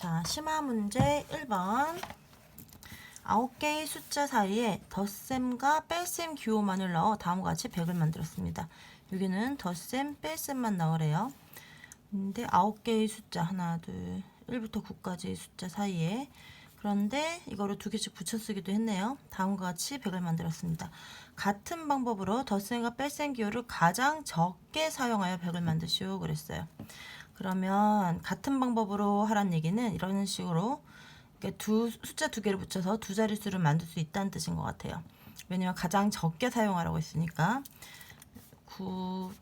자, 심화 문제 1번. 9개의 숫자 사이에 덧셈과 뺄셈 기호만을 넣어 다음과 같이 100을 만들었습니다. 여기는 덧셈, 뺄셈만 넣으래요. 근데 9개의 숫자 하나, 둘, 1부터 9까지 숫자 사이에 그런데 이거를 두 개씩 붙여 쓰기도 했네요. 다음과 같이 100을 만들었습니다. 같은 방법으로 덧셈과 뺄셈 기호를 가장 적게 사용하여 100을 만드시오 그랬어요. 그러면 같은 방법으로 하란 얘기는 이런 식으로 두 숫자 두 개를 붙여서 두 자릿수를 만들 수 있다는 뜻인 것 같아요. 왜냐면 가장 적게 사용하라고 했으니까 9,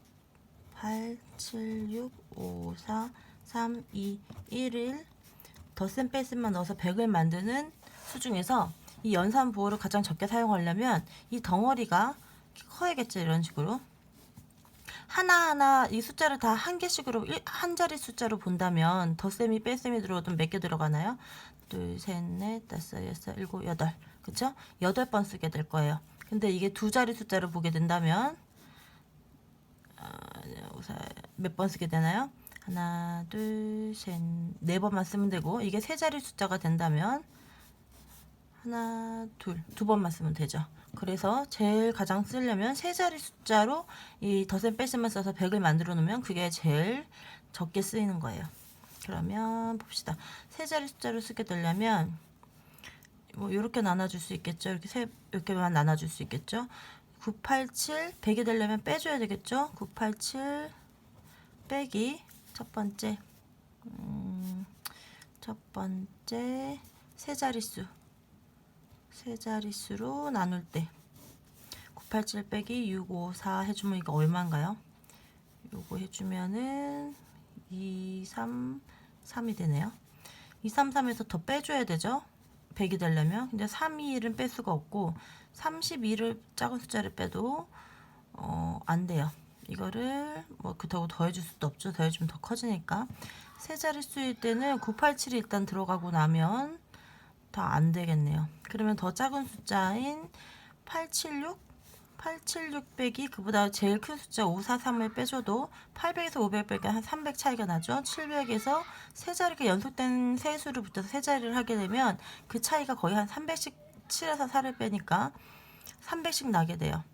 8, 7, 6, 5, 4, 3, 2, 1, 1 덧셈 뺄셈만 넣어서 100을 만드는 수 중에서 이 연산 부호를 가장 적게 사용하려면 이 덩어리가 커야겠죠 이런 식으로 하나하나 이 숫자를 다 한 개씩으로 일- 한 자리 숫자로 본다면 덧셈이 뺄셈이 들어오면 몇개 들어가나요? 둘, 셋, 넷, 다섯, 여섯, 일곱, 여덟. 그쵸? 여덟 번 쓰게 될 거예요. 근데 이게 두 자리 숫자로 보게 된다면 몇 번 쓰게 되나요? 하나, 둘, 셋, 네 번만 쓰면 되고 이게 세 자리 숫자가 된다면 하나, 둘, 두 번만 쓰면 되죠. 그래서 제일 가장 쓰려면 세 자리 숫자로 이 덧셈 뺄셈만 써서 100을 만들어 놓으면 그게 제일 적게 쓰이는 거예요. 그러면 봅시다. 세 자리 숫자로 쓰게 되려면 뭐 이렇게 나눠줄 수 있겠죠. 이렇게 세 이렇게만 나눠줄 수 있겠죠. 987 100이 되려면 빼줘야 되겠죠. 987 빼기 첫 번째 음, 첫 번째 세 자릿수 세 자릿수로 나눌 때 987 빼기 654 해주면 이거 얼마인가요? 요거 해주면은 2, 3, 3이 되네요. 2, 3, 3에서 더 빼줘야 되죠? 100이 되려면. 근데 3, 2, 1은 뺄 수가 없고 32를 작은 숫자를 빼도 어, 안 돼요. 이거를 뭐 그렇다고 더해줄 수도 없죠. 더해주면 더 커지니까. 세 자릿수일 때는 987이 일단 들어가고 나면 다 안 되겠네요. 그러면 더 작은 숫자인 876 876 빼기 그보다 제일 큰 숫자 543을 빼줘도 800에서 500 빼기 한300 차이가 나죠. 700에서 세 자리가 연속된 세 수를 붙여서 세 자리를 하게 되면 그 차이가 거의 한 300씩 7에서 4를 빼니까 300씩 나게 돼요.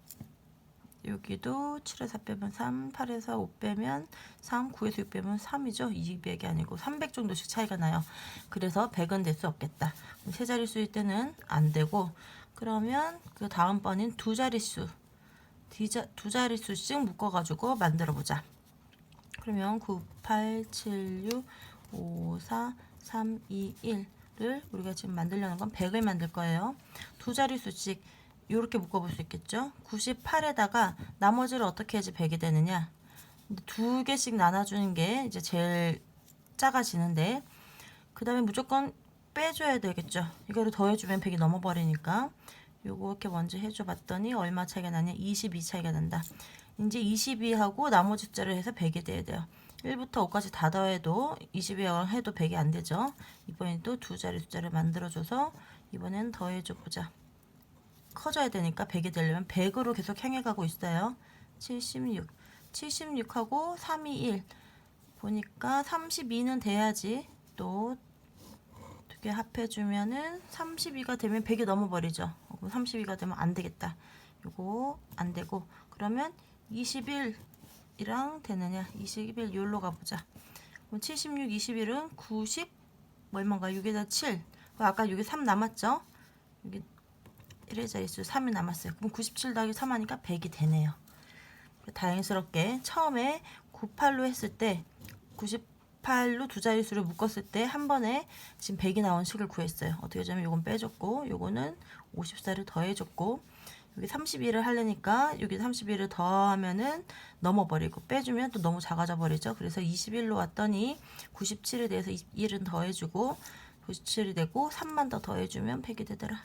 여기도 7에서 빼면 3, 8에서 5 빼면 3, 9에서 6 빼면 3이죠. 200이 아니고 300 정도씩 차이가 나요. 그래서 100은 될 수 없겠다. 세 자릿수일 때는 안 되고 그러면 그 다음 번인 두 자릿수 디자, 두 자릿수씩 묶어가지고 만들어 보자. 그러면 9, 8, 7, 6, 5, 4, 3, 2, 1를 우리가 지금 만들려는 건 100을 만들 거예요. 두 자릿수씩 이렇게 묶어볼 수 있겠죠. 98에다가 나머지를 어떻게 해야지 100이 되느냐. 두 개씩 나눠주는 게 이제 제일 작아지는데 그 다음에 무조건 빼줘야 되겠죠. 이거를 더해주면 100이 넘어버리니까 요거 이렇게 먼저 해줘 봤더니 얼마 차이가 나냐 22 차이가 난다. 이제 22하고 나머지 숫자를 해서 100이 돼야 돼요. 1부터 5까지 다 더해도 22하고 해도 100이 안 되죠. 이번엔 또 두 자리 숫자를 만들어줘서 이번엔 더해줘 보자. 커져야 되니까 100이 되려면 100으로 계속 향해 가고 있어요. 76. 76하고 3, 2, 1. 보니까 32는 돼야지. 또 두 개 합해주면은 32가 되면 100이 넘어버리죠. 어, 그럼 32가 되면 안 되겠다. 요거 안 되고. 그러면 21이랑 되느냐? 21 요로 가보자. 그럼 76, 21은 90, 뭐 얼마인가? 6에다 7. 아까 여기 3 남았죠? 여기 1의 자릿수 3이 남았어요. 그럼 97 더하기 3 하니까 100이 되네요. 다행스럽게 처음에 98로 했을 때 98로 두 자릿수를 묶었을 때 한 번에 지금 100이 나온 식을 구했어요. 어떻게 하자면 요건 빼줬고 요거는 54를 더해줬고 여기 31을 하려니까 여기 31을 더하면은 넘어버리고 빼주면 또 너무 작아져 버리죠. 그래서 21로 왔더니 97에 대해서 1은 더해주고 97이 되고 3만 더 더해주면 100이 되더라.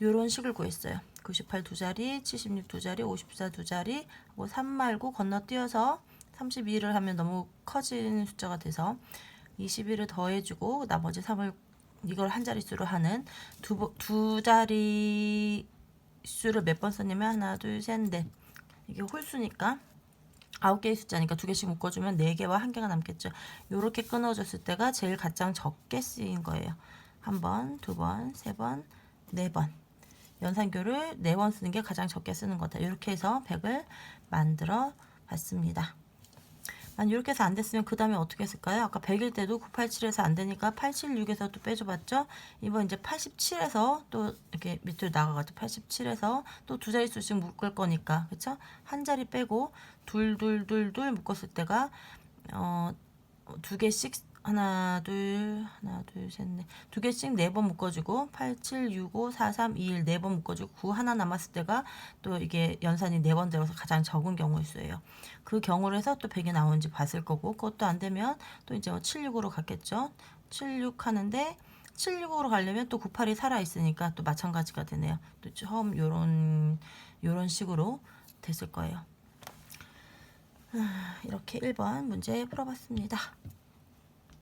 요런 식을 구했어요. 98 두 자리, 76 두 자리, 54 두 자리, 하고 3 말고 건너뛰어서 32를 하면 너무 커지는 숫자가 돼서 21을 더해주고 나머지 3을 이걸 한 자릿수로 하는 두, 번- 두 자리 수를 몇 번 썼냐면 하나, 둘, 셋, 넷 이게 홀수니까 아홉 개의 숫자니까 두 개씩 묶어주면 네 개와 한 개가 남겠죠. 요렇게 끊어졌을 때가 제일 가장 적게 쓰인 거예요. 한 번, 두 번, 세 번, 네 번. 연산교를 네번 쓰는 게 가장 적게 쓰는 거다. 이렇게 해서 100을 만들어 봤습니다. 만 이렇게 해서 안 됐으면 그 다음에 어떻게 했을까요? 아까 100일 때도 987에서 안 되니까 876에서 또 빼줘봤죠? 이번 이제 87에서 또 이렇게 밑으로 나가가지고 87에서 또 두 자릿수씩 묶을 거니까 그쵸? 한 자리 빼고 둘 둘 둘 둘 묶었을 때가 어 두 개씩 하나 둘 하나 둘셋넷두 개씩 네 번 묶어주고 8 7 6 5 4 3 2 1 네 번 묶어주고 9 하나 남았을 때가 또 이게 연산이 네번 들어서 가장 적은 경우일 수예요. 그 경우를 해서 또 100이 나오는지 봤을 거고 그것도 안 되면 또 이제 76으로 갔겠죠. 76 하는데 76으로 가려면 또 98이 살아 있으니까 또 마찬가지가 되네요. 또 처음 요런 요런 식으로 됐을 거예요. 아, 이렇게 1번 문제 풀어봤습니다.